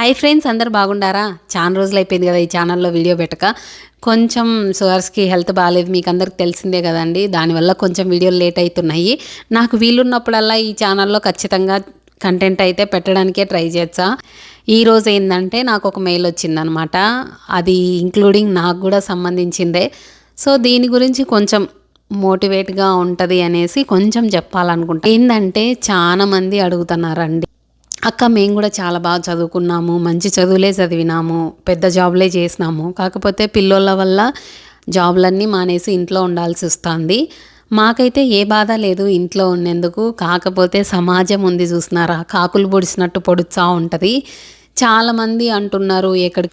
Hi friends అందరు బాగుండారా? చాలా రోజులు అయిపోయింది కదా ఈ ఛానల్లో వీడియో పెట్టక. కొంచెం సుగర్స్కి హెల్త్ బాగాలేదు మీకు అందరికి తెలిసిందే కదండి. దానివల్ల కొంచెం వీడియోలు లేట్ అవుతున్నాయి నాకు వీలున్నప్పుడల్లా ఈ ఛానల్లో ఖచ్చితంగా కంటెంట్ అయితే పెట్టడానికే ట్రై చేస్తా. ఈరోజు ఏంటంటే నాకు ఒక మెయిల్ వచ్చిందనమాట. అది ఇంక్లూడింగ్ నాకు కూడా సంబంధించిందే. సో దీని గురించి కొంచెం మోటివేట్గా ఉంటుంది అనేసి కొంచెం చెప్పాలనుకుంటా. ఏంటంటే చాలా మంది అడుగుతున్నారండి. అక్క మేము కూడా చాలా బాగా చదువుకున్నాము మంచి చదువులే చదివినాము పెద్ద జాబ్లే చేసినాము. కాకపోతే పిల్లోళ్ళ వల్ల జాబ్లన్నీ మానేసి ఇంట్లో ఉండాల్సి వస్తుంది. మాకైతే ఏ బాధ లేదు ఇంట్లో ఉన్నందుకు. కాకపోతే సమాజం ఉంది చూసినారా కాకులు పొడిచినట్టు పొడుచా ఉంటుంది. చాలామంది అంటున్నారు ఎక్కడ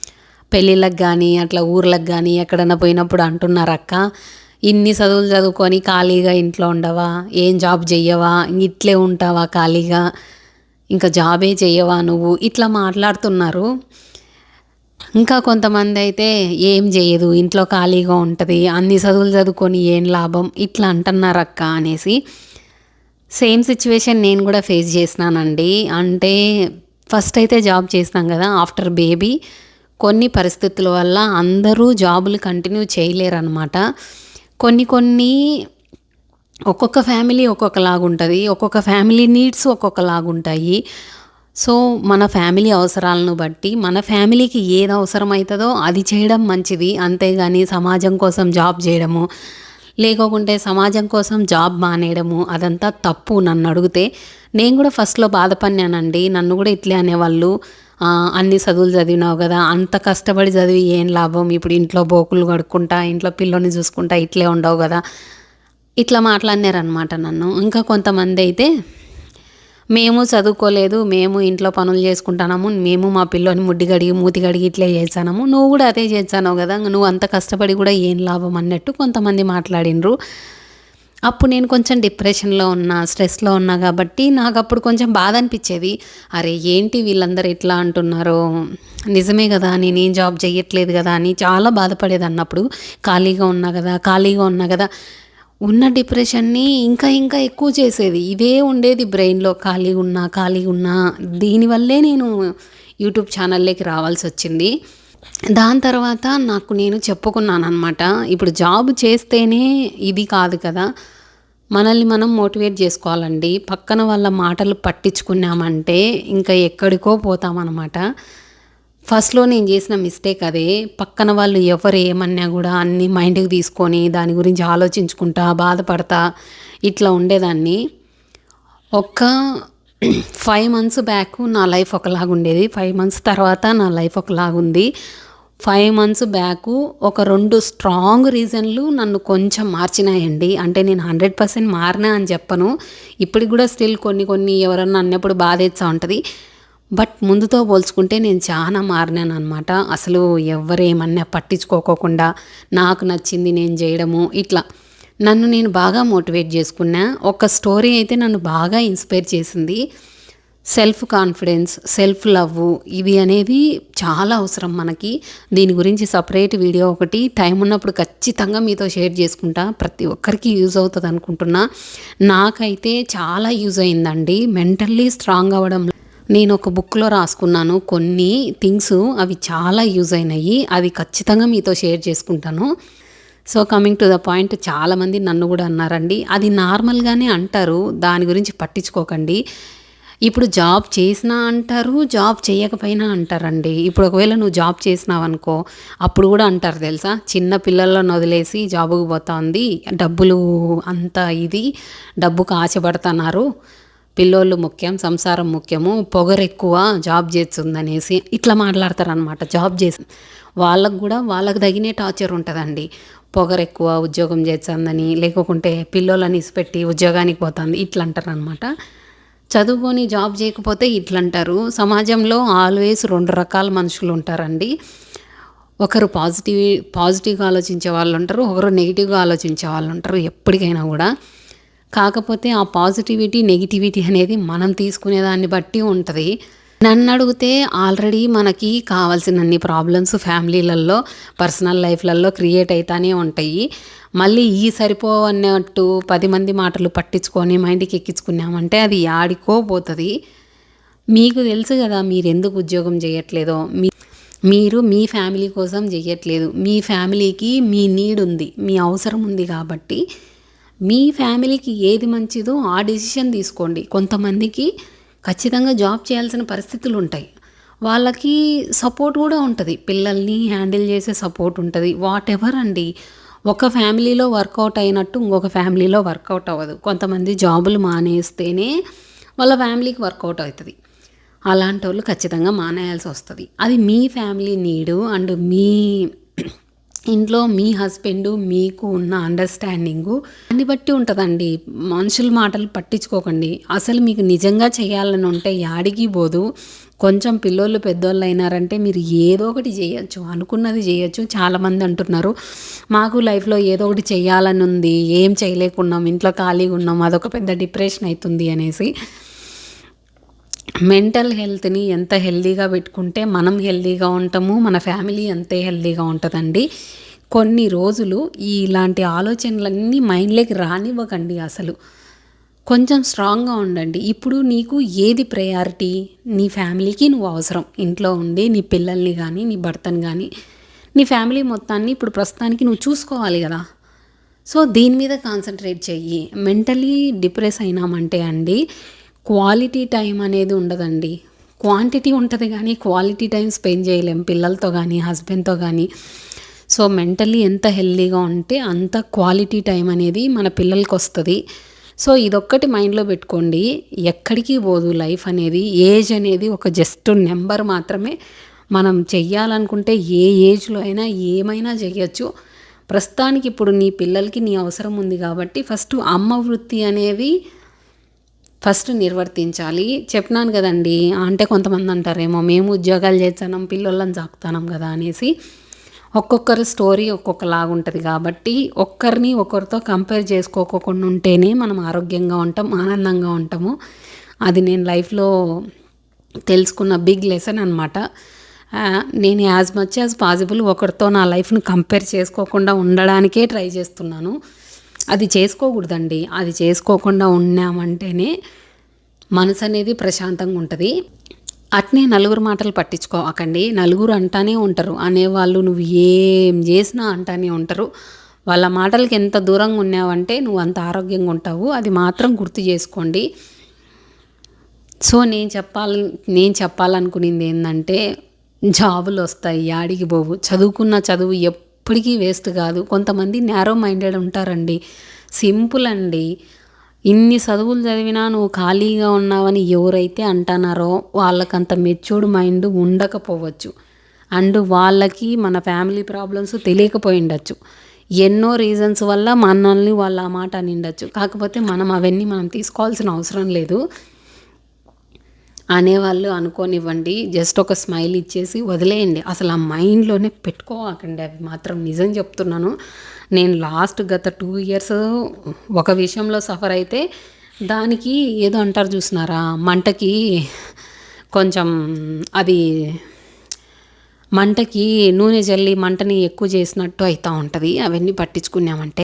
పెళ్ళిళ్ళకి కానీ అట్లా ఊర్లకు కానీ ఎక్కడన్నా పోయినప్పుడు అంటున్నారు అక్క. ఇన్ని చదువులు చదువుకొని ఖాళీగా ఇంట్లో ఉండవా? ఏం జాబ్ చెయ్యవా? ఇట్లే ఉంటావా ఖాళీగా? ఇంకా జాబే చేయవా నువ్వు? ఇట్లా మాట్లాడుతున్నారు. ఇంకా కొంతమంది అయితే ఏం చేయదు ఇంట్లో ఖాళీగా ఉంటుంది అన్ని చదువులు చదువుకొని ఏం లాభం? ఇట్లా అంటున్నారు అక్క అనేసి. సేమ్ సిచ్యువేషన్ నేను కూడా ఫేస్ చేసినానండి. అంటే ఫస్ట్ అయితే జాబ్ చేసినాం కదా ఆఫ్టర్ బేబీ కొన్ని పరిస్థితుల వల్ల అందరూ జాబులు కంటిన్యూ చేయలేరన్నమాట. కొన్ని కొన్ని ఒక్కొక్క ఫ్యామిలీ ఒక్కొక్కలాగా ఉంటుంది ఒక్కొక్క ఫ్యామిలీ నీడ్స్ ఒక్కొక్కలాగా ఉంటాయి సో మన ఫ్యామిలీ అవసరాలను బట్టి మన ఫ్యామిలీకి ఏది అవసరం అవుతుందో అది చేయడం మంచిది. అంతేగాని సమాజం కోసం జాబ్ చేయడము లేకోకుంటే సమాజం కోసం జాబ్ మానేయడము అదంతా తప్పు నన్ను అడిగితే. నేను కూడా ఫస్ట్లో బాధపడినానండి. నన్ను కూడా ఇట్లే అనేవాళ్ళు. అన్ని చదువులు చదివినావు కదా అంత కష్టపడి చదివి ఏం లాభం? ఇప్పుడు ఇంట్లో బోకులు కడుక్కుంటా ఇంట్లో పిల్లోని చూసుకుంటా ఇట్లే ఉండవు కదా. ఇట్లా మాట్లాడినారనమాట నన్ను. ఇంకా కొంతమంది అయితే మేము చదువుకోలేదు మేము ఇంట్లో పనులు చేసుకుంటున్నాము మేము మా పిల్లని ముడ్డి గడిగి మూతి గడిగి ఇట్లే చేసాము నువ్వు కూడా అదే చేసావు కదా నువ్వు అంత కష్టపడి కూడా ఏం లాభం? అన్నట్టు కొంతమంది మాట్లాడినరు. అప్పుడు నేను కొంచెం డిప్రెషన్లో ఉన్నా స్ట్రెస్లో ఉన్నా కాబట్టి నాకు అప్పుడు కొంచెం బాధ అనిపించేది. అరే ఏంటి వీళ్ళందరూ ఇట్లా అంటున్నారు? నిజమే కదా నేనేం జాబ్ చేయట్లేదు కదా అని చాలా బాధపడేది అన్నప్పుడు ఖాళీగా ఉన్నా కదా ఖాళీగా ఉన్నా కదా. ఉన్న డిప్రెషన్ని ఇంకా ఇంకా ఎక్కువ చేసేది. ఇదే ఉండేది బ్రెయిన్లో. ఖాళీగా ఉన్నా ఖాళీగా ఉన్నా. దీనివల్లే నేను యూట్యూబ్ ఛానల్లోకి రావాల్సి వచ్చింది. దాని తర్వాత నాకు నేను చెప్పుకున్నాను అనమాట ఇప్పుడు జాబ్ చేస్తేనే ఇది కాదు కదా. మనల్ని మనం మోటివేట్ చేసుకోవాలండి. పక్కన వాళ్ళ మాటలు పట్టించుకున్నామంటే ఇంకా ఎక్కడికో పోతామన్నమాట. ఫస్ట్లో నేను చేసిన మిస్టేక్ అదే పక్కన వాళ్ళు ఎవరు ఏమన్నా కూడా అన్ని మైండ్కి తీసుకొని దాని గురించి ఆలోచించుకుంటా బాధపడతా ఇట్లా ఉండేదాన్ని. ఒక్క ఫైవ్ మంత్స్ బ్యాక్ నా లైఫ్ ఒకలాగా ఉండేది. ఫైవ్ మంత్స్ తర్వాత నా లైఫ్ ఒకలాగా ఉంది. ఫైవ్ మంత్స్ బ్యాక్ ఒక రెండు స్ట్రాంగ్ రీజన్లు నన్ను కొంచెం మార్చినాయండి. అంటే నేను హండ్రెడ్ పర్సెంట్ మారినా అని చెప్పను. ఇప్పటికి కూడా స్టిల్ కొన్ని కొన్ని ఎవరన్నా అన్నప్పుడు బాధేస్తూ ఉంటుంది. బట్ ముందుతో పోల్చుకుంటే నేను చాలా మారినాను అనమాట అసలు ఎవరేమన్నా పట్టించుకోకోకుండా నాకు నచ్చింది నేను చేయడము ఇట్లా. నన్ను నేను బాగా మోటివేట్ చేసుకున్నా. ఒక స్టోరీ అయితే నన్ను బాగా ఇన్స్పైర్ చేసింది. సెల్ఫ్ కాన్ఫిడెన్స్ సెల్ఫ్ లవ్ ఇవి అనేది చాలా అవసరం మనకి. దీని గురించి సపరేట్ వీడియో ఒకటి. టైం ఉన్నప్పుడు ఖచ్చితంగా మీతో షేర్ చేసుకుంటా. ప్రతి ఒక్కరికి యూజ్ అవుతుంది అనుకుంటున్నా నాకైతే చాలా యూజ్ అయిందండి. మెంటల్లీ స్ట్రాంగ్ అవ్వడం నేను ఒక బుక్లో రాసుకున్నాను. కొన్ని థింగ్స్ అవి చాలా యూజ్ అయినాయి. అవి ఖచ్చితంగా మీతో షేర్ చేసుకుంటాను. So coming to the point చాలామంది నన్ను కూడా అన్నారండి. అది నార్మల్గానే అంటారు. దాని గురించి పట్టించుకోకండి. ఇప్పుడు జాబ్ చేసినా అంటారు జాబ్ చేయకపోయినా అంటారండి. ఇప్పుడు ఒకవేళ నువ్వు జాబ్ చేసినావనుకో అప్పుడు కూడా అంటారు తెలుసా? చిన్న పిల్లలను వదిలేసి జాబుకు పోతా ఉంది. డబ్బులు అంత ఇది. డబ్బుకు ఆశపడుతున్నారు. పిల్లోళ్ళు ముఖ్యం సంసారం ముఖ్యము పొగరెక్కువ జాబ్ చేస్తుందనేసి ఇట్లా మాట్లాడతారనమాట జాబ్ చేసి. వాళ్ళకు కూడా వాళ్ళకు తగినే టార్చర్ ఉంటుందండి. పొగరెక్కువ ఉద్యోగం చేస్తుందని లేకుంటే పిల్లోళ్ళని ఇసిపెట్టి ఉద్యోగానికి పోతుంది ఇట్లా అంటారనమాట చదువుకొని జాబ్ చేయకపోతే ఇట్లంటారు. సమాజంలో ఆల్వేస్ రెండు రకాల మనుషులు ఉంటారండి. ఒకరు పాజిటివ్ పాజిటివ్గా ఆలోచించే వాళ్ళు ఉంటారు ఒకరు నెగిటివ్గా ఆలోచించే వాళ్ళు ఉంటారు ఎప్పటికైనా కూడా. కాకపోతే ఆ పాజిటివిటీ నెగిటివిటీ అనేది మనం తీసుకునే దాన్ని బట్టి ఉంటుంది. నన్ను అడిగితే ఆల్రెడీ మనకి కావాల్సినన్ని ప్రాబ్లమ్స్ ఫ్యామిలీలలో పర్సనల్ లైఫ్లలో క్రియేట్ అవుతానే ఉంటాయి. మళ్ళీ ఈ సరిపోవన్నట్టు పది మంది మాటలు పట్టించుకొని మైండ్కి ఎక్కించుకున్నామంటే అది ఆడికోపోతుంది మీకు తెలుసు కదా మీరు ఎందుకు ఉద్యోగం చేయట్లేదో? మీ మీరు మీ ఫ్యామిలీ కోసం చేయట్లేదు. మీ ఫ్యామిలీకి మీ నీడ్ ఉంది మీ అవసరం ఉంది కాబట్టి మీ ఫ్యామిలీకి ఏది మంచిదో ఆ డెసిషన్ తీసుకోండి. కొంతమందికి ఖచ్చితంగా జాబ్ చేయాల్సిన పరిస్థితులు ఉంటాయి. వాళ్ళకి సపోర్ట్ కూడా ఉంటుంది. పిల్లల్ని హ్యాండిల్ చేసే సపోర్ట్ ఉంటుంది. వాట్ ఎవర్ అండి. ఒక ఫ్యామిలీలో వర్కౌట్ అయినట్టు ఇంకొక ఫ్యామిలీలో వర్కౌట్ అవ్వదు. కొంతమంది జాబులు మానేస్తేనే వాళ్ళ ఫ్యామిలీకి వర్కౌట్ అవుతుంది. అలాంటి వాళ్ళు ఖచ్చితంగా మానేయాల్సి వస్తుంది. అది మీ ఫ్యామిలీ నీడు అండ్ మీ ఇంట్లో మీ హస్బెండ్ మీకు ఉన్న అండర్స్టాండింగు దాన్ని బట్టి ఉంటుందండి. మనుషుల మాటలు పట్టించుకోకండి. అసలు మీకు నిజంగా చేయాలని ఉంటే యాడికి పోదు. కొంచెం పిల్లోళ్ళు పెద్దోళ్ళు అయినారంటే మీరు ఏదో ఒకటి చేయొచ్చు. అనుకున్నది చేయొచ్చు. చాలామంది అంటున్నారు మాకు లైఫ్లో ఏదో ఒకటి చేయాలని ఉంది. ఏం చేయలేకున్నాం. ఇంట్లో ఖాళీగా ఉన్నాం. అదొక పెద్ద డిప్రెషన్ అవుతుంది అనేసి. మెంటల్ హెల్త్ని ఎంత హెల్దీగా పెట్టుకుంటే మనం హెల్దీగా ఉంటాము మన ఫ్యామిలీ అంతే హెల్దీగా ఉంటుందండి. కొన్ని రోజులు ఇలాంటి ఆలోచనలన్నీ మైండ్లోకి రానివ్వకండి అసలు. కొంచెం స్ట్రాంగ్గా ఉండండి. ఇప్పుడు నీకు ఏది ప్రయారిటీ? నీ ఫ్యామిలీకి నువ్వు అవసరం. ఇంట్లో ఉండి నీ పిల్లల్ని కానీ నీ భర్తని కానీ నీ ఫ్యామిలీ మొత్తాన్ని ఇప్పుడు ప్రస్తుతానికి నువ్వు చూసుకోవాలి కదా. సో దీని మీద కాన్సన్ట్రేట్ చెయ్యి. మెంటలీ డిప్రెస్ అయినామంటే అండి క్వాలిటీ టైం అనేది ఉండదండి. క్వాంటిటీ ఉంటుంది కానీ క్వాలిటీ టైం స్పెండ్ చేయలేం. పిల్లలతో కానీ హస్బెండ్తో కానీ సో మెంటల్లీ ఎంత హెల్దీగా ఉంటే అంత క్వాలిటీ టైం అనేది మన పిల్లలకి వస్తుంది సో ఇదొక్కటి మైండ్లో పెట్టుకోండి. ఎక్కడికి పోదు లైఫ్ అనేది. ఏజ్ అనేది ఒక జస్ట్ నెంబర్ మాత్రమే మనం చెయ్యాలనుకుంటే ఏ ఏజ్లో అయినా ఏమైనా చేయొచ్చు ప్రస్తుతానికి ఇప్పుడు నీ పిల్లలకి నీ అవసరం ఉంది కాబట్టి ఫస్ట్ అమ్మ వృత్తి అనేది ఫస్ట్ నిర్వర్తించాలి. చెప్పినాను కదండి అంటే కొంతమంది అంటారేమో మేము ఉద్యోగాలు చేస్తాం పిల్లలను సాకుతాం కదా అనేసి. ఒక్కొక్కరి స్టోరీ ఒక్కొక్కలాగా ఉంటుంది కాబట్టి ఒక్కరిని ఒకరితో కంపేర్ చేసుకోకుండా ఉంటేనే మనం ఆరోగ్యంగా ఉంటాం ఆనందంగా ఉంటాము. అది నేను లైఫ్లో తెలుసుకున్న బిగ్ లెసన్ అనమాట నేను యాజ్ మచ్ యాజ్ పాసిబుల్ ఒకరితో నా లైఫ్ని కంపేర్ చేసుకోకుండా ఉండడానికే ట్రై చేస్తున్నాను. అది చేసుకోకూడదండి. అది చేసుకోకుండా ఉన్నామంటేనే మనసు అనేది ప్రశాంతంగా ఉంటుంది. అట్నే నలుగురు మాటలు పట్టించుకోకండి. నలుగురు అంటానే ఉంటారు. అనేవాళ్ళు నువ్వు ఏం చేసినా అంటానే ఉంటారు. వాళ్ళ మాటలకి ఎంత దూరంగా ఉన్నావంటే నువ్వు అంత ఆరోగ్యంగా ఉంటావు. అది మాత్రం గుర్తు చేసుకోండి. సో నేను చెప్పాలి నేను చెప్పాలనుకునేది ఏంటంటే జాబులు వస్తాయి యాడికి పోవు. చదువుకున్న చదువు ఎప్పటికీ వేస్ట్ కాదు. కొంతమంది నేరో మైండెడ్ ఉంటారండి. సింపుల్ అండి. ఇన్ని చదువులు చదివినా నువ్వు ఖాళీగా ఉన్నావని ఎవరైతే అంటున్నారో వాళ్ళకంత మెచ్యూర్డ్ మైండ్ ఉండకపోవచ్చు. అండ్ వాళ్ళకి మన ఫ్యామిలీ ప్రాబ్లమ్స్ తెలియకపోయి ఉండొచ్చు. ఎన్నో రీజన్స్ వల్ల మనల్ని వాళ్ళ ఆ మాట అనిండొచ్చు. కాకపోతే మనం అవన్నీ మనం తీసుకోవాల్సిన అవసరం లేదు. అనేవాళ్ళు అనుకోనివ్వండి జస్ట్ ఒక స్మైల్ ఇచ్చేసి వదిలేయండి. అసలు ఆ మైండ్లోనే పెట్టుకోవాకండి అవి మాత్రం నిజం చెప్తున్నాను. నేను లాస్ట్ గత టూ ఇయర్స్ ఒక విషయంలో సఫర్ అయితే దానికి ఏదో అంటారు చూసినారా మంటకి కొంచెం అది మంటకి నూనె జల్లి మంటని ఎక్కువ చేసినట్టు అవుతూ ఉంటుంది. అవన్నీ పట్టించుకున్నామంటే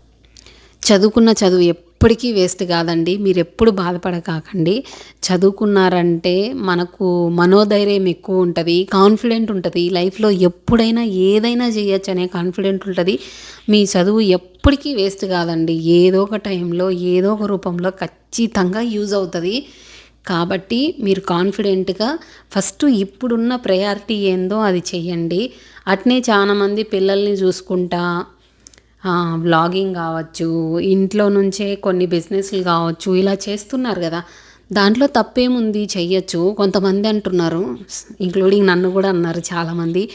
చదువుకున్న చదువు ఎప్పటికీ వేస్ట్ కాదండి. మీరు ఎప్పుడు బాధపడకాకండి. చదువుకున్నారంటే మనకు మనోధైర్యం ఎక్కువ ఉంటుంది కాన్ఫిడెంట్ ఉంటుంది. లైఫ్లో ఎప్పుడైనా ఏదైనా చేయొచ్చు అనే కాన్ఫిడెంట్ ఉంటుంది. మీ చదువు ఎప్పటికీ వేస్ట్ కాదండి. ఏదో ఒక టైంలో ఏదో ఒక రూపంలో ఖచ్చితంగా యూజ్ అవుతుంది. కాబట్టి మీరు కాన్ఫిడెంట్గా ఫస్ట్ ఇప్పుడున్న ప్రయారిటీ ఏందో అది చెయ్యండి. అట్నే చాలామంది పిల్లల్ని చూసుకుంటా వ్లాగింగ్ కావచ్చు ఇంట్లో నుంచే కొన్ని బిజినెస్లు కావచ్చు ఇలా చేస్తున్నారు కదా. దాంట్లో తప్పేముంది? చెయ్యొచ్చు. కొంతమంది అంటున్నారు ఇంక్లూడింగ్ నన్ను కూడా అన్నారు చాలామంది.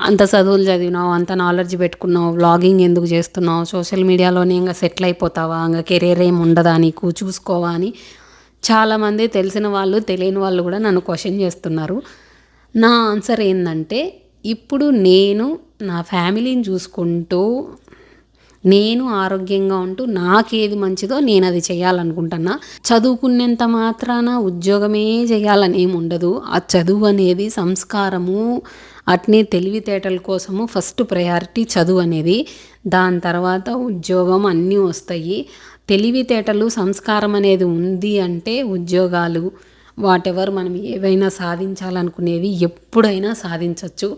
అంత చదువులు చదివినావు అంత నాలెడ్జ్ పెట్టుకున్నావు వ్లాగింగ్ ఎందుకు చేస్తున్నావు? సోషల్ మీడియాలోనే ఇంకా సెటిల్ అయిపోతావా? ఇంకా కెరీర్ ఏమి ఉండదా నీకు? చూసుకోవా అని చాలామంది తెలిసిన వాళ్ళు తెలియని వాళ్ళు కూడా నన్ను క్వశ్చన్ చేస్తున్నారు. నా ఆన్సర్ ఏంటంటే ఇప్పుడు నేను నా ఫ్యామిలీని చూసుకుంటూ నేను ఆరోగ్యంగా ఉంటూ నాకేది మంచిదో నేను అది చేయాలనుకుంటున్నా. చదువుకునేంత మాత్రాన ఉద్యోగమే చేయాలని ఏమి ఉండదు. ఆ చదువు అనేది సంస్కారము అట్నే తెలివితేటల కోసము ఫస్ట్ ప్రయారిటీ చదువు అనేది. దాని తర్వాత ఉద్యోగం అన్నీ వస్తాయి. తెలివితేటలు సంస్కారం అనేది ఉంది అంటే ఉద్యోగాలు వాటెవర్ మనం ఏవైనా సాధించాలనుకునేవి ఎప్పుడైనా సాధించవచ్చు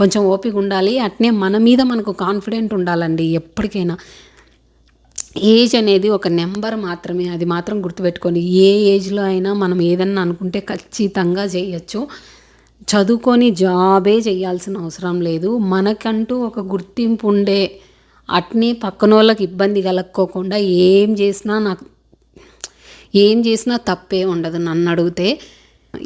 కొంచెం ఓపిక ఉండాలి. అట్నే మన మీద మనకు కాన్ఫిడెంట్ ఉండాలండి ఎప్పటికైనా. ఏజ్ అనేది ఒక నెంబర్ మాత్రమే. అది మాత్రం గుర్తుపెట్టుకొని ఏ ఏజ్లో అయినా మనం ఏదన్నా అనుకుంటే ఖచ్చితంగా చేయొచ్చు. చదువుకొని జాబే చేయాల్సిన అవసరం లేదు. మనకంటూ ఒక గుర్తింపు ఉండే అట్నే పక్కన వాళ్ళకి ఇబ్బంది కలక్కోకుండా ఏం చేసినా నాకు ఏం చేసినా తప్పే ఉండదు నన్ను అడిగితే.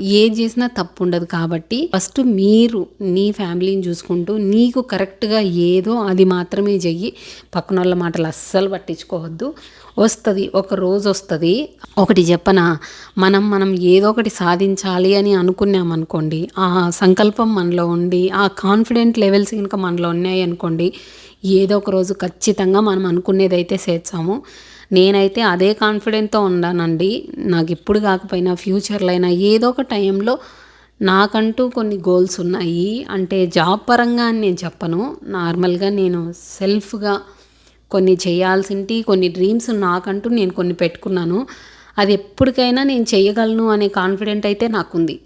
ఏం చేసినా తప్పు ఉండదు కాబట్టి ఫస్ట్ మీరు నీ ఫ్యామిలీని చూసుకుంటూ నీకు కరెక్ట్గా ఏదో అది మాత్రమే చెయ్యి. పక్కన వాళ్ళ మాటలు అస్సలు పట్టించుకోవద్దు. వస్తుంది ఒక రోజు వస్తుంది. ఒకటి చెప్పనా మనం మనం ఏదో ఒకటి సాధించాలి అని అనుకున్నామనుకోండి ఆ సంకల్పం మనలో ఉండి ఆ కాన్ఫిడెంట్ లెవెల్స్ కనుక మనలో ఉన్నాయి అనుకోండి ఏదో ఒక రోజు ఖచ్చితంగా మనం అనుకునేదైతే చేర్చాము నేనైతే అదే కాన్ఫిడెంట్తో ఉన్నానండి నాకు ఇప్పుడు కాకపోయినా ఫ్యూచర్లో అయినా ఏదో ఒక టైంలో నాకంటూ కొన్ని గోల్స్ ఉన్నాయి. అంటే జాబ్ పరంగా అని నేను చెప్పను. నార్మల్గా నేను సెల్ఫ్గా కొన్ని చేయాల్సింటి కొన్ని డ్రీమ్స్ నాకంటూ నేను కొన్ని పెట్టుకున్నాను. అది ఎప్పటికైనా నేను చేయగలను అనే కాన్ఫిడెంట్ అయితే నాకుంది.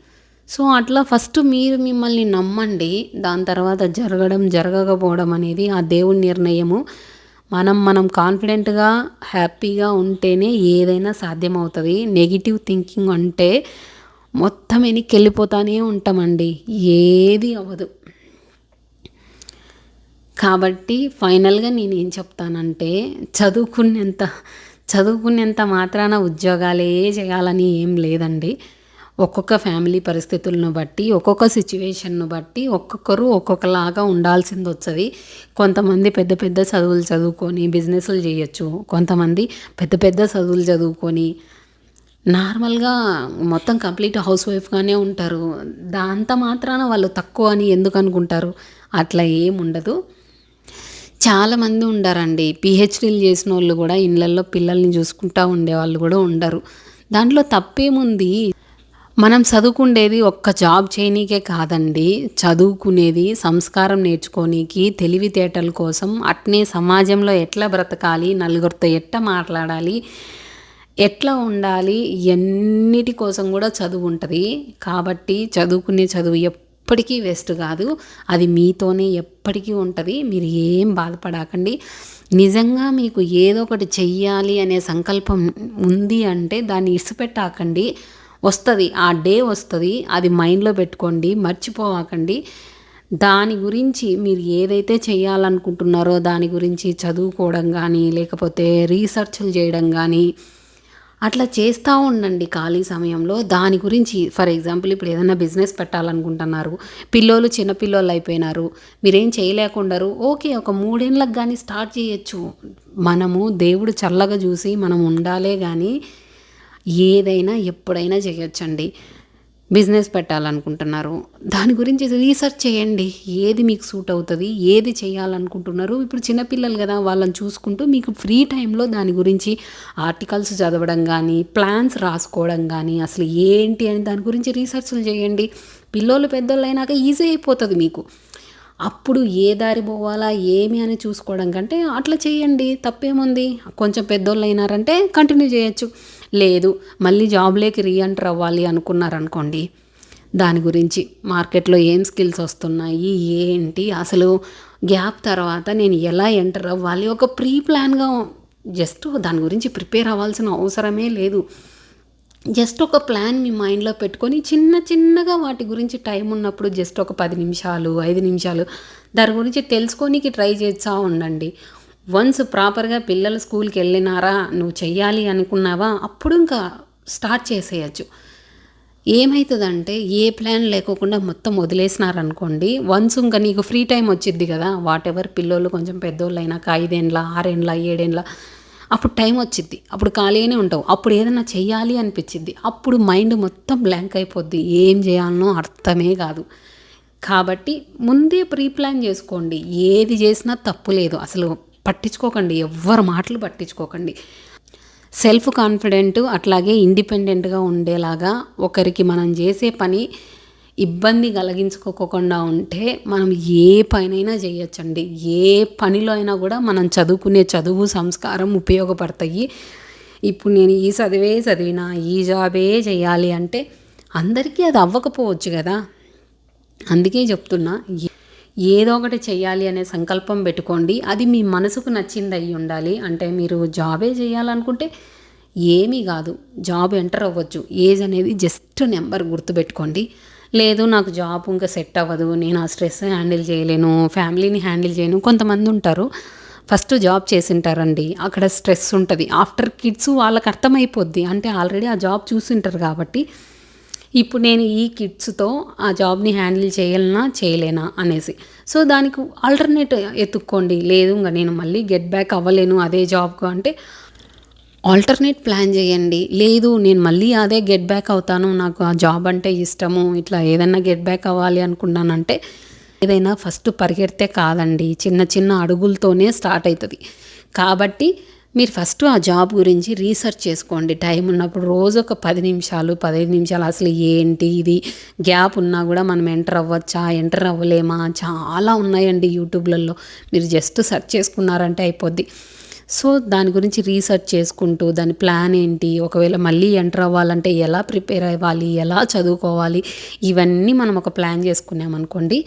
సో అట్లా ఫస్ట్ మీరు మిమ్మల్ని నమ్మండి. దాని తర్వాత జరగడం జరగకపోవడం అనేది ఆ దేవుడి నిర్ణయము. మనం మనం కాన్ఫిడెంట్గా హ్యాపీగా ఉంటేనే ఏదైనా సాధ్యమవుతుంది. నెగిటివ్ థింకింగ్ అంటే మొత్తం వెనక్కి వెళ్ళిపోతానే ఉంటామండి. ఏది అవ్వదు. కాబట్టి ఫైనల్గా నేను ఏం చెప్తానంటే చదువుకునేంత చదువుకునేంత మాత్రాన ఉద్యోగాలే చేయాలని ఏం లేదండి. ఒక్కొక్క ఫ్యామిలీ పరిస్థితులను బట్టి ఒక్కొక్క సిచ్యువేషన్ను బట్టి ఒక్కొక్కరు ఒక్కొక్కలాగా ఉండాల్సింది వచ్చేది కొంతమంది పెద్ద పెద్ద చదువులు చదువుకొని బిజినెస్లు చేయొచ్చు. కొంతమంది పెద్ద పెద్ద చదువులు చదువుకొని నార్మల్గా మొత్తం కంప్లీట్ హౌస్ వైఫ్గానే ఉంటారు. దాంత మాత్రాన వాళ్ళు తక్కువ అని ఎందుకు అనుకుంటారు? అట్లా ఏం ఉండదు. చాలామంది ఉండారండి. పిహెచ్డీలు చేసిన వాళ్ళు కూడా ఇళ్ళల్లో పిల్లల్ని చూసుకుంటూ ఉండేవాళ్ళు కూడా ఉండరు. దాంట్లో తప్పేముంది? మనం చదువుకుండేది ఒక్క జాబ్ చేయనీకే కాదండి. చదువుకునేది సంస్కారం నేర్చుకోనీకి తెలివితేటల కోసం అట్నే సమాజంలో ఎట్లా బ్రతకాలి నలుగురితో ఎట్లా మాట్లాడాలి ఎట్లా ఉండాలి ఎన్నిటి కోసం కూడా చదువు ఉంటుంది. కాబట్టి చదువుకునే చదువు ఎప్పటికీ వేస్ట్ కాదు. అది మీతోనే ఎప్పటికీ ఉంటుంది. మీరు ఏం బాధపడకండి. నిజంగా మీకు ఏదో ఒకటి చెయ్యాలి అనే సంకల్పం ఉంది అంటే దాన్ని ఇసుపెట్టాకండి వస్తుంది ఆ డే వస్తుంది అది మైండ్లో పెట్టుకోండి మర్చిపోవాకండి దాని గురించి మీరు ఏదైతే చేయాలనుకుంటున్నారో దాని గురించి చదువుకోవడం కానీ లేకపోతే రీసెర్చ్లు చేయడం కానీ అట్లా చేస్తూ ఉండండి ఖాళీ సమయంలో. దాని గురించి ఫర్ ఎగ్జాంపుల్ ఇప్పుడు ఏదైనా బిజినెస్ పెట్టాలనుకుంటున్నారు పిల్లోలు చిన్నపిల్లోళ్ళు అయిపోయినారు మీరేం చేయలేకుండారు ఓకే ఒక మూడేళ్ళకి కానీ స్టార్ట్ చేయొచ్చు. మనము దేవుడు చల్లగా చూసి మనం ఉండాలే కానీ ఏదైనా ఎప్పుడైనా చేయొచ్చండి. బిజినెస్ పెట్టాలనుకుంటున్నారు. దాని గురించి రీసెర్చ్ చేయండి. ఏది మీకు సూట్ అవుతుంది ఏది చేయాలనుకుంటున్నారు. ఇప్పుడు చిన్నపిల్లలు కదా వాళ్ళని చూసుకుంటూ మీకు ఫ్రీ టైంలో దాని గురించి ఆర్టికల్స్ చదవడం కానీ ప్లాన్స్ రాసుకోవడం కానీ అసలు ఏంటి అని దాని గురించి రీసెర్చ్లు చేయండి. పిల్లోళ్ళు పెద్దోళ్ళు అయినాక ఈజీ అయిపోతుంది మీకు. అప్పుడు ఏ దారి పోవాలా ఏమి అని చూసుకోవడం కంటే అట్లా చేయండి. తప్పేముంది? కొంచెం పెద్దోళ్ళు అయినారంటే కంటిన్యూ చేయొచ్చు. లేదు మళ్ళీ జాబ్లోకి రీఎంటర్ అవ్వాలి అనుకున్నారనుకోండి దాని గురించి మార్కెట్లో ఏం స్కిల్స్ వస్తున్నాయి ఏంటి అసలు గ్యాప్ తర్వాత నేను ఎలా ఎంటర్ అవ్వాలి ఒక ప్రీ ప్లాన్గా జస్ట్ దాని గురించి ప్రిపేర్ అవ్వాల్సిన అవసరమే లేదు. జస్ట్ ఒక ప్లాన్ మీ మైండ్లో పెట్టుకొని చిన్న చిన్నగా వాటి గురించి టైం ఉన్నప్పుడు జస్ట్ ఒక పది నిమిషాలు ఐదు నిమిషాలు దాని గురించి తెలుసుకోనికి ట్రై చేస్తూ ఉండండి. వన్స్ ప్రాపర్గా పిల్లలు స్కూల్కి వెళ్ళినారా నువ్వు చెయ్యాలి అనుకున్నావా? అప్పుడు ఇంకా స్టార్ట్ చేసేయచ్చు. ఏమవుతుందంటే ఏ ప్లాన్ లేకోకుండా మొత్తం వదిలేసినారనుకోండి వన్స్ ఇంకా నీకు ఫ్రీ టైం వచ్చిద్ది కదా వాట్ ఎవర్ పిల్లోళ్ళు కొంచెం పెద్దోళ్ళు అయినాక ఐదేండ్ల ఆరేండ్ల ఏడేండ్ల అప్పుడు టైం వచ్చిద్ది. అప్పుడు ఖాళీగానే ఉంటావు. అప్పుడు ఏదైనా చెయ్యాలి అనిపించింది అప్పుడు మైండ్ మొత్తం బ్లాంక్ అయిపోద్ది. ఏం చేయాలనో అర్థమే కాదు. కాబట్టి ముందే ప్రీ ప్లాన్ చేసుకోండి. ఏది చేసినా తప్పు లేదు. అసలు పట్టించుకోకండి ఎవ్వరు మాటలు పట్టించుకోకండి. సెల్ఫ్ కాన్ఫిడెంట్ అట్లాగే ఇండిపెండెంట్గా ఉండేలాగా ఒకరికి మనం చేసే పని ఇబ్బంది కలిగించుకోకుండా ఉంటే మనం ఏ పనైనా చేయొచ్చండి. ఏ పనిలో అయినా కూడా మనం చదువుకునే చదువు సంస్కారం ఉపయోగపడతాయి. ఇప్పుడు నేను ఈ చదివే చదివినా ఈ జాబే చేయాలి అంటే అందరికీ అది అవ్వకపోవచ్చు కదా. అందుకే చెప్తున్నా ఏదో ఒకటి చేయాలి అనే సంకల్పం పెట్టుకోండి. అది మీ మనసుకు నచ్చింది అయి ఉండాలి. అంటే మీరు జాబే చేయాలనుకుంటే ఏమీ కాదు. జాబ్ ఎంటర్ అవ్వచ్చు. ఏజ్ అనేది జస్ట్ నెంబర్ గుర్తుపెట్టుకోండి. లేదు నాకు జాబ్ ఇంకా సెట్ అవ్వదు. నేను ఆ స్ట్రెస్ హ్యాండిల్ చేయలేను. ఫ్యామిలీని హ్యాండిల్ చేయను. కొంతమంది ఉంటారు. ఫస్ట్ జాబ్ చేసింటారండి. అక్కడ స్ట్రెస్ ఉంటుంది. ఆఫ్టర్ కిడ్స్ వాళ్ళకి అర్థమైపోద్ది. అంటే ఆల్రెడీ ఆ జాబ్ చూసింటారు కాబట్టి ఇప్పుడు నేను ఈ కిడ్స్తో ఆ జాబ్ని హ్యాండిల్ చేయలనా చేయలేనా అనేసి. సో దానికి ఆల్టర్నేట్ ఎత్తుక్కోండి. లేదు ఇంకా నేను మళ్ళీ గెట్ బ్యాక్ అవ్వలేను అదే జాబ్కు అంటే ఆల్టర్నేట్ ప్లాన్ చేయండి. లేదు నేను మళ్ళీ అదే గెట్ బ్యాక్ అవుతాను నాకు ఆ జాబ్ అంటే ఇష్టము ఇట్లా ఏదైనా గెట్ బ్యాక్ అవ్వాలి అనుకున్నానంటే ఏదైనా ఫస్ట్ పరిగెడితే కాదండి. చిన్న చిన్న అడుగులతోనే స్టార్ట్ అవుతుంది కాబట్టి మీరు ఫస్ట్ ఆ జాబ్ గురించి రీసెర్చ్ చేసుకోండి. టైం ఉన్నప్పుడు రోజు ఒక పది నిమిషాలు పదిహేను నిమిషాలు అసలు ఏంటి ఇది? గ్యాప్ ఉన్నా కూడా మనం ఎంటర్ అవ్వచ్చా? ఎంటర్ అవ్వలేమా? చాలా ఉన్నాయండి యూట్యూబ్లలో. మీరు జస్ట్ సెర్చ్ చేసుకున్నారంటే అయిపోద్ది. సో దాని గురించి రీసెర్చ్ చేసుకుంటూ దాని ప్లాన్ ఏంటి? ఒకవేళ మళ్ళీ ఎంటర్ అవ్వాలంటే ఎలా ప్రిపేర్ అవ్వాలి? ఎలా చదువుకోవాలి? ఇవన్నీ మనం ఒక ప్లాన్ చేసుకున్నామనుకోండి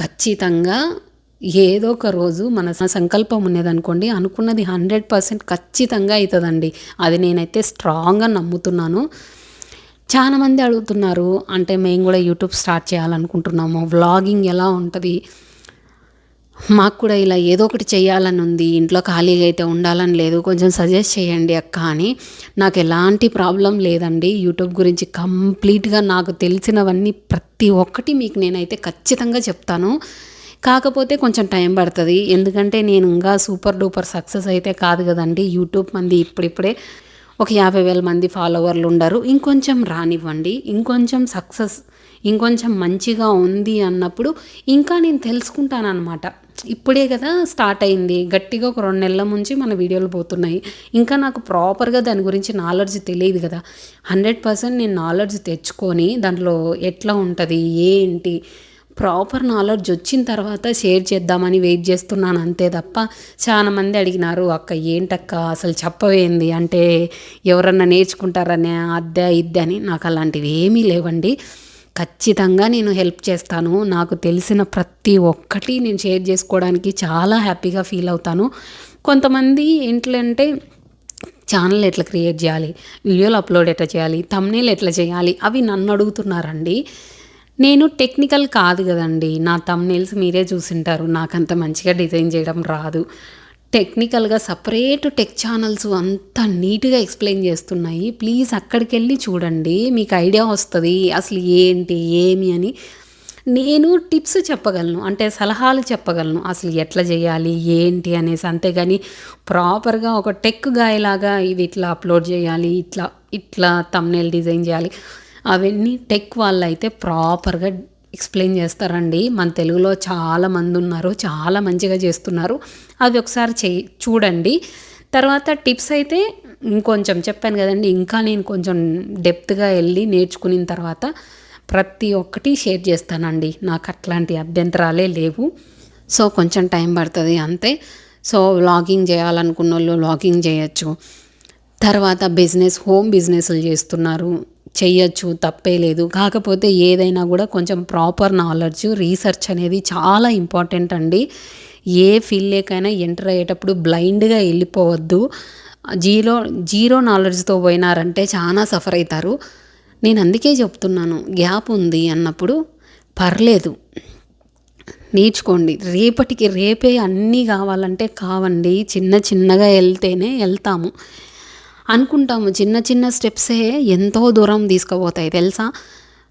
ఖచ్చితంగా ఏదో ఒక రోజు మన సంకల్పం ఉన్నదనుకోండి అనుకున్నది హండ్రెడ్ పర్సెంట్ ఖచ్చితంగా అవుతుందండి అది నేనైతే స్ట్రాంగ్గా నమ్ముతున్నాను. చాలా మంది అడుగుతున్నారు అంటే మేము కూడా యూట్యూబ్ స్టార్ట్ చేయాలనుకుంటున్నాము వ్లాగింగ్ ఎలా ఉంటుంది? మాకు కూడా ఇలా ఏదో ఒకటి చేయాలని ఉంది ఇంట్లో ఖాళీగా అయితే ఉండాలని లేదు కొంచెం సజెస్ట్ చేయండి అక్క అని. నాకు ఎలాంటి ప్రాబ్లం లేదండి. యూట్యూబ్ గురించి కంప్లీట్గా నాకు తెలిసినవన్నీ ప్రతి ఒక్కటి మీకు నేనైతే ఖచ్చితంగా చెప్తాను. కాకపోతే కొంచెం టైం పడుతుంది. ఎందుకంటే నేను ఇంకా సూపర్ డూపర్ సక్సెస్ అయితే కాదు కదండి. యూట్యూబ్ మంది ఇప్పుడిప్పుడే ఒక యాభై వేల మంది ఫాలోవర్లు ఉండరు. ఇంకొంచెం రానివ్వండి. ఇంకొంచెం సక్సెస్ ఇంకొంచెం మంచిగా ఉంది అన్నప్పుడు ఇంకా నేను తెలుసుకుంటాను అనమాట ఇప్పుడే కదా స్టార్ట్ అయింది. గట్టిగా ఒక రెండు నెలల నుంచి మన వీడియోలు పోతున్నాయి. ఇంకా నాకు ప్రాపర్గా దాని గురించి నాలెడ్జ్ తెలియదు కదా. హండ్రెడ్ పర్సెంట్ నేను నాలెడ్జ్ తెచ్చుకొని దాంట్లో ఎట్లా ఉంటుంది? ఏంటి? ప్రాపర్ నాలెడ్జ్ వచ్చిన తర్వాత షేర్ చేద్దామని వెయిట్ చేస్తున్నాను అంతే తప్ప చాలా మంది అడిగినారు అక్క ఏంటక్క? అసలు చెప్పవేంది అంటే ఎవరన్నా నేర్చుకుంటారనే అద్దె ఇద్దె అని. నాకు అలాంటివి ఏమీ లేవండి. ఖచ్చితంగా నేను హెల్ప్ చేస్తాను. నాకు తెలిసిన ప్రతి ఒక్కటి నేను షేర్ చేసుకోవడానికి చాలా హ్యాపీగా ఫీల్ అవుతాను. కొంతమంది ఏంటంటే ఛానల్ ఎట్లా క్రియేట్ చేయాలి? వీడియోలు అప్లోడ్ ఎట్లా చేయాలి? తమ్నేల్ ఎట్లా చేయాలి? అవి నన్ను అడుగుతున్నారండి. నేను టెక్నికల్ కాదు కదండి. నా తమ్నేల్స్ మీరే చూసింటారు. నాకంత మంచిగా డిజైన్ చేయడం రాదు. టెక్నికల్గా సపరేట్ టెక్ ఛానల్స్ అంత నీట్గా ఎక్స్ప్లెయిన్ చేస్తున్నాయి. ప్లీజ్ అక్కడికి వెళ్ళి చూడండి. మీకు ఐడియా వస్తుంది. అసలు ఏంటి ఏమి అని. నేను టిప్స్ చెప్పగలను. అంటే సలహాలు చెప్పగలను. అసలు ఎట్లా చేయాలి ఏంటి అనేసి. అంతేగాని ప్రాపర్గా ఒక టెక్ గాయలాగా ఇది ఇట్లా అప్లోడ్ చేయాలి ఇట్లా ఇట్లా తమ్నేల్ డిజైన్ చేయాలి. అవన్నీ టెక్ వాళ్ళు అయితే ప్రాపర్గా ఎక్స్ప్లెయిన్ చేస్తారండి. మన తెలుగులో చాలా మంది ఉన్నారు చాలా మంచిగా చేస్తున్నారు. అది ఒకసారి చే చూడండి. తర్వాత టిప్స్ అయితే ఇంకొంచెం చెప్పాను కదండి. ఇంకా నేను కొంచెం డెప్త్గా వెళ్ళి నేర్చుకున్న తర్వాత ప్రతి ఒక్కటి షేర్ చేస్తానండి. నాకు అట్లాంటి అభ్యంతరాలే లేవు. సో కొంచెం టైం పడుతుంది అంతే. సో వ్లాగింగ్ చేయాలనుకున్న వాళ్ళు వ్లాగింగ్ చేయొచ్చు. తర్వాత బిజినెస్ హోమ్ బిజినెస్లు చేస్తున్నారు. చెయ్యొచ్చు తప్పే లేదు. కాకపోతే ఏదైనా కూడా కొంచెం ప్రాపర్ నాలెడ్జ్ రీసెర్చ్ అనేది చాలా ఇంపార్టెంట్ అండి. ఏ ఫీల్డ్కైనా ఎంటర్ అయ్యేటప్పుడు బ్లైండ్గా వెళ్ళిపోవద్దు. జీరో జీరో నాలెడ్జ్తో పోయినారంటే చాలా సఫర్ అవుతారు. నేను అందుకే చెప్తున్నాను గ్యాప్ ఉంది అన్నప్పుడు పర్లేదు. నేర్చుకోండి. రేపటికి రేపే అన్నీ కావాలంటే కావండి. చిన్న చిన్నగా వెళ్తేనే వెళ్తాము. అనుకుంటాము. చిన్న చిన్న స్టెప్సే ఎంతో దూరం తీసుకుపోతాయి. తెలుసా?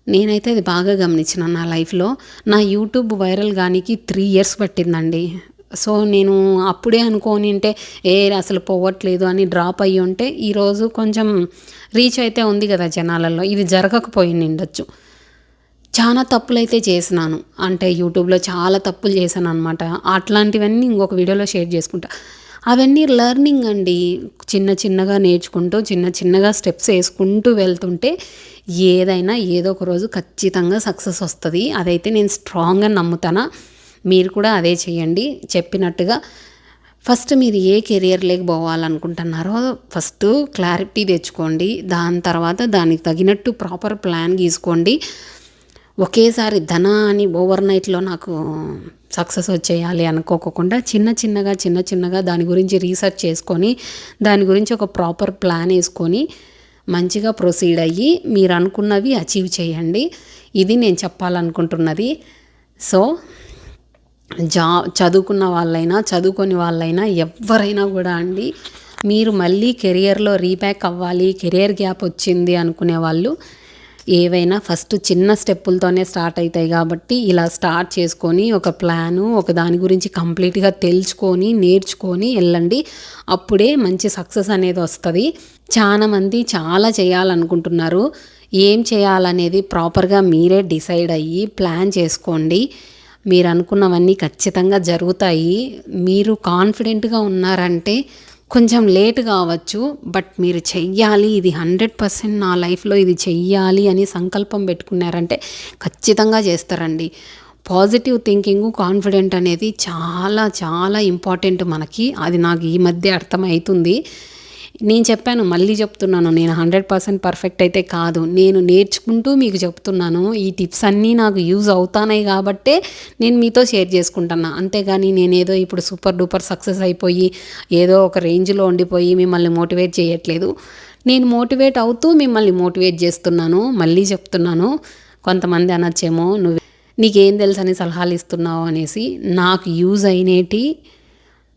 నేనైతే అది బాగా గమనించిన నా లైఫ్లో. నా యూట్యూబ్ వైరల్ గానికి త్రీ ఇయర్స్ పట్టిందండి. సో నేను అప్పుడే అనుకోని ఉంటే ఏ అసలు పోవట్లేదు అని డ్రాప్ అయ్యి ఉంటే ఈరోజు కొంచెం రీచ్ అయితే ఉంది కదా జనాలలో. ఇది జరగకపోయి ఉండొచ్చు చాలా తప్పులు అయితే చేసినాను. అంటే యూట్యూబ్లో చాలా తప్పులు చేశాను అనమాట అట్లాంటివన్నీ ఇంకొక వీడియోలో షేర్ చేసుకుంటా. అవన్నీ లెర్నింగ్ అండి. చిన్న చిన్నగా నేర్చుకుంటూ చిన్న చిన్నగా స్టెప్స్ వేసుకుంటూ వెళ్తుంటే ఏదైనా ఏదో ఒక రోజు ఖచ్చితంగా సక్సెస్ వస్తుంది. అదైతే నేను స్ట్రాంగ్గా నమ్ముతానా. మీరు కూడా అదే చేయండి. చెప్పినట్టుగా ఫస్ట్ మీరు ఏ కెరియర్లోకి పోవాలనుకుంటున్నారో ఫస్ట్ క్లారిటీ తెచ్చుకోండి. దాని తర్వాత దానికి తగినట్టు ప్రాపర్ ప్లాన్ గీసుకోండి. ఒకేసారి ధన అని ఓవర్ నైట్లో నాకు సక్సెస్ వచ్చేయాలి అనుకోకుండా చిన్న చిన్నగా చిన్న చిన్నగా దాని గురించి రీసెర్చ్ చేసుకొని దాని గురించి ఒక ప్రాపర్ ప్లాన్ వేసుకొని మంచిగా ప్రొసీడ్ అయ్యి మీరు అనుకున్నవి అచీవ్ చేయండి. ఇది నేను చెప్పాలనుకుంటున్నది. సో జా చదువుకున్న వాళ్ళైనా చదువుకొని వాళ్ళైనా ఎవరైనా కూడా అండి మీరు మళ్ళీ కెరియర్లో రీబ్యాక్ అవ్వాలి కెరియర్ గ్యాప్ వచ్చింది అనుకునే వాళ్ళు ఏవైనా ఫస్ట్ చిన్న స్టెప్పులతోనే స్టార్ట్ అవుతాయి కాబట్టి ఇలా స్టార్ట్ చేసుకొని ఒక ప్లాను ఒక దాని గురించి కంప్లీట్గా తెలుసుకొని నేర్చుకొని వెళ్ళండి. అప్పుడే మంచి సక్సెస్ అనేది వస్తుంది. చాలామంది చాలా చేయాలనుకుంటున్నారు. ఏం చేయాలనేది ప్రాపర్గా మీరే డిసైడ్ అయ్యి ప్లాన్ చేసుకోండి. మీరు అనుకున్నవన్నీ ఖచ్చితంగా జరుగుతాయి. మీరు కాన్ఫిడెంట్గా ఉన్నారంటే కొంచెం లేట్ కావచ్చు బట్ మీరు చెయ్యాలి ఇది హండ్రెడ్ పర్సెంట్ నా లైఫ్లో ఇది చెయ్యాలి అని సంకల్పం పెట్టుకున్నారంటే ఖచ్చితంగా చేస్తారండి. పాజిటివ్ థింకింగ్ కాన్ఫిడెంట్ అనేది చాలా చాలా ఇంపార్టెంట్ మనకి. అది నాకు ఈ మధ్య అర్థమవుతుంది నేను చెప్పాను మళ్ళీ చెప్తున్నాను నేను హండ్రెడ్ పర్సెంట్ పర్ఫెక్ట్ అయితే కాదు. నేను నేర్చుకుంటూ మీకు చెప్తున్నాను ఈ టిప్స్ అన్నీ నాకు యూజ్ అవుతాయి కాబట్టే నేను మీతో షేర్ చేసుకుంటున్నా. అంతేగాని నేనేదో ఇప్పుడు సూపర్ డూపర్ సక్సెస్ అయిపోయి ఏదో ఒక రేంజ్లో ఉండిపోయి మిమ్మల్ని మోటివేట్ చేయట్లేదు. నేను మోటివేట్ అవుతూ మిమ్మల్ని మోటివేట్ చేస్తున్నాను మళ్ళీ చెప్తున్నాను. కొంతమంది అనొచ్చేమో నువ్వు నీకేం తెలుసని సలహాలు ఇస్తున్నావు అనేసి. నాకు యూజ్ అయినేటి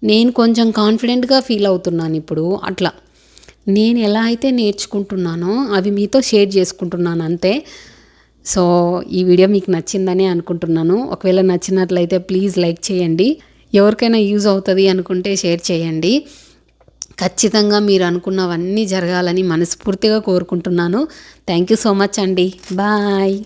నేను కొంచెం కాన్ఫిడెంట్గా ఫీల్ అవుతున్నాను ఇప్పుడు. అట్లా. నేను ఎలా అయితే నేర్చుకుంటున్నానో అవి మీతో షేర్ చేసుకుంటున్నాను అంతే. సో ఈ వీడియో మీకు నచ్చిందని అనుకుంటున్నాను. ఒకవేళ నచ్చినట్లయితే ప్లీజ్ లైక్ చేయండి. ఎవరికైనా యూజ్ అవుతుంది అనుకుంటే షేర్ చేయండి. ఖచ్చితంగా మీరు అనుకున్నవన్నీ జరగాలని మనస్ఫూర్తిగా కోరుకుంటున్నాను. థ్యాంక్ యూ సో మచ్ అండి. బాయ్.